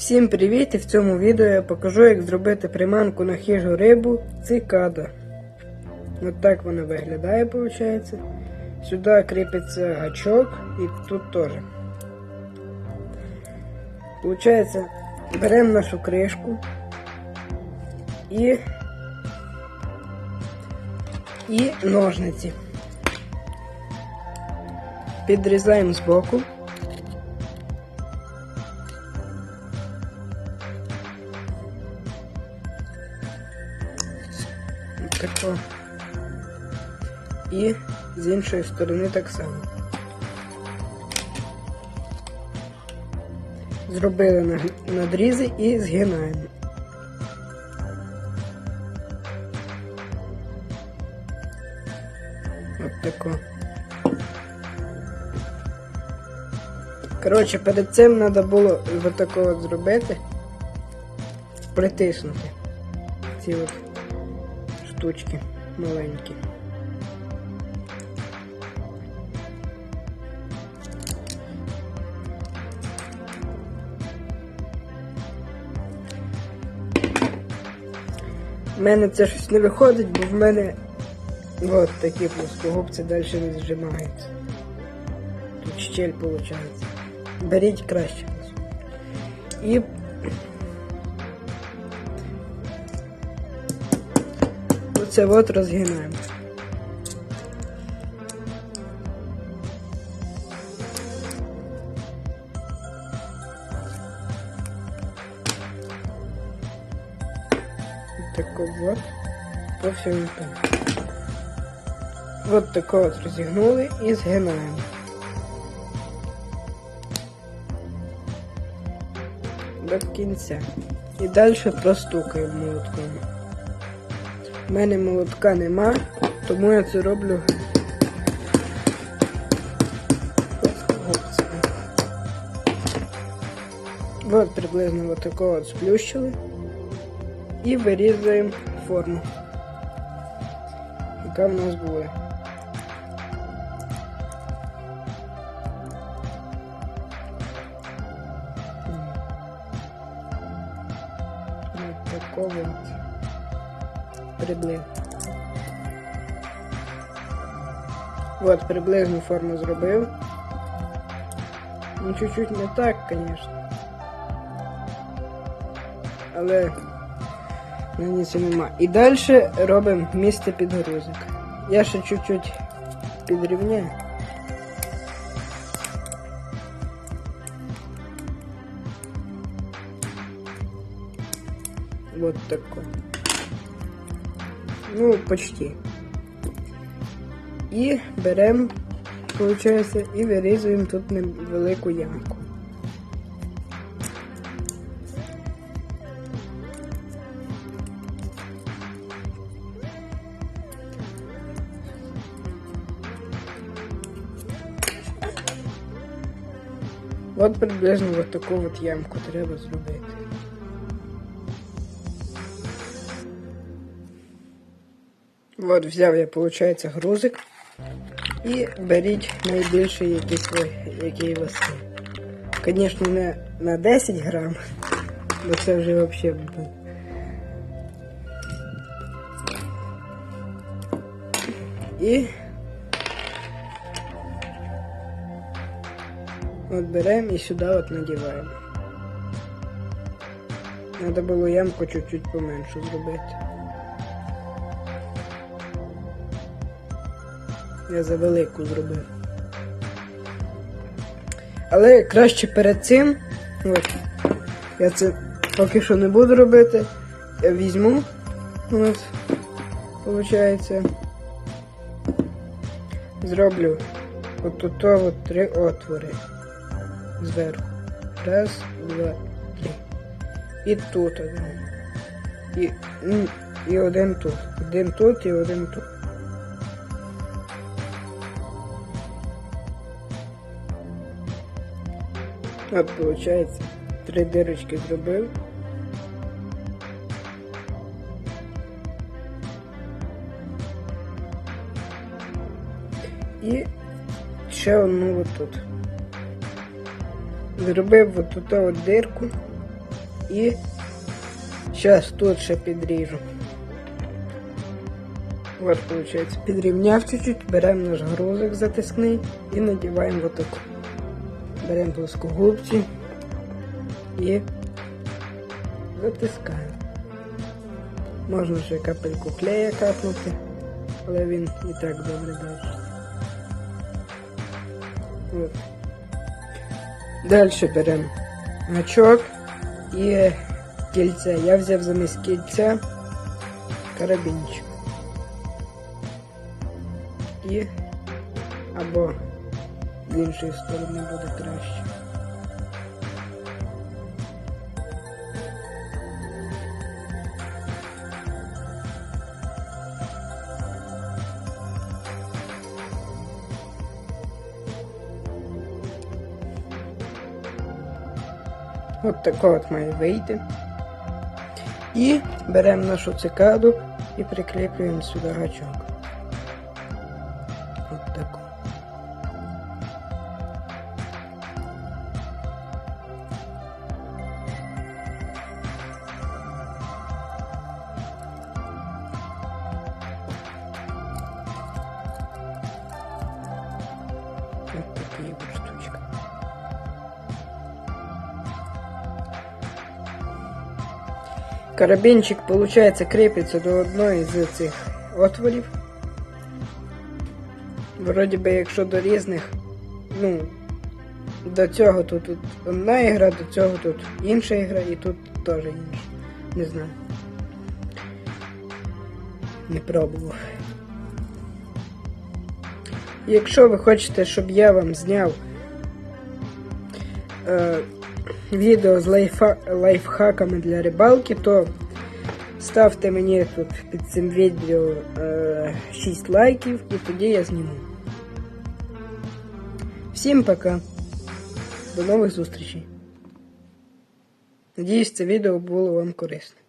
Всім привіт! І в цьому відео я покажу, як зробити приманку на хижу рибу цикада. Ось так вона виглядає, виходить. Сюди кріпиться гачок і тут теж. Получається, беремо нашу кришку і, і ножниці. Підрізаємо збоку. Тако. І з іншої сторони так само. Зробили надрізи і згинаємо. От тако. Коротше, перед цим треба було от от зробити, притиснути ці от штучки маленькі. У мене це щось не виходить, бо в мене от такі плоскогубці далі не зжимаються. Тут щель виходить. Беріть краще. І оце от розгинаємо. Тако вот. По всьому так. Вот тако от розігнули і згинаємо. До кінця. І далі простукаємо молотком. У мене молотка нема, тому я це роблю. Вот приблизно вот от сплющили. І вирізаємо форму, яка в нас буде. Ось такого приблизно. От приблизну форму зробив. Ну, чуть-чуть не так, звісно. Але Наніці нема. І далі робимо місце підгрузок. Я ще чуть-чуть підрівняю. Вот такой. Ну, почти. І беремо, виходить, і вирізуємо тут невелику ямку. От приблизно от таку от ямку треба зробити. От взяв я, виходить, грузик. І беріть найбільший, який, ви- який у вас є. Звісно, не на 10 грам, бо це вже взагалі буде. І От беремо і сюди от надіваємо. Треба було ямку чуть-чуть поменшу зробити. Я за велику зробив. Але краще перед цим, от, я це поки що не буду робити, я візьму, от, виходить, зроблю от тут от три отвори зверху. Раз, два, три. І тут один. І, і один тут. Один тут і один тут. От, виходить, три дирочки зробив. І ще одну отут. Зробив отут от дирку І зараз тут ще підріжу. От, виходить, підрівняв чуть-чуть, беремо наш грузик затискний і надіваємо отаку. Беремо плоскогубці і затискаємо. Можна ще капельку клея капнути, але він і так добре. От. Далі беремо гачок і кільце. Я взяв замість кільця карабінчик. І або з іншої сторони буде краще. От тако от має вийти. І беремо нашу цикаду і прикріплюємо сюди гачок. От штучки. Карабінчик, виходить, кріпиться до одної з цих отворів. Вроді би, якщо до різних, ну, до цього тут, тут одна ігра, до цього тут інша ігра і тут теж інша. Не знаю. Не пробував. Якщо ви хочете, щоб я вам зняв е, відео з лайфа, лайфхаками для рибалки, то ставте мені тут під цим відео е, 6 лайків і тоді я зніму. Всім пока. До нових зустрічей. Надіюсь, це відео було вам корисне.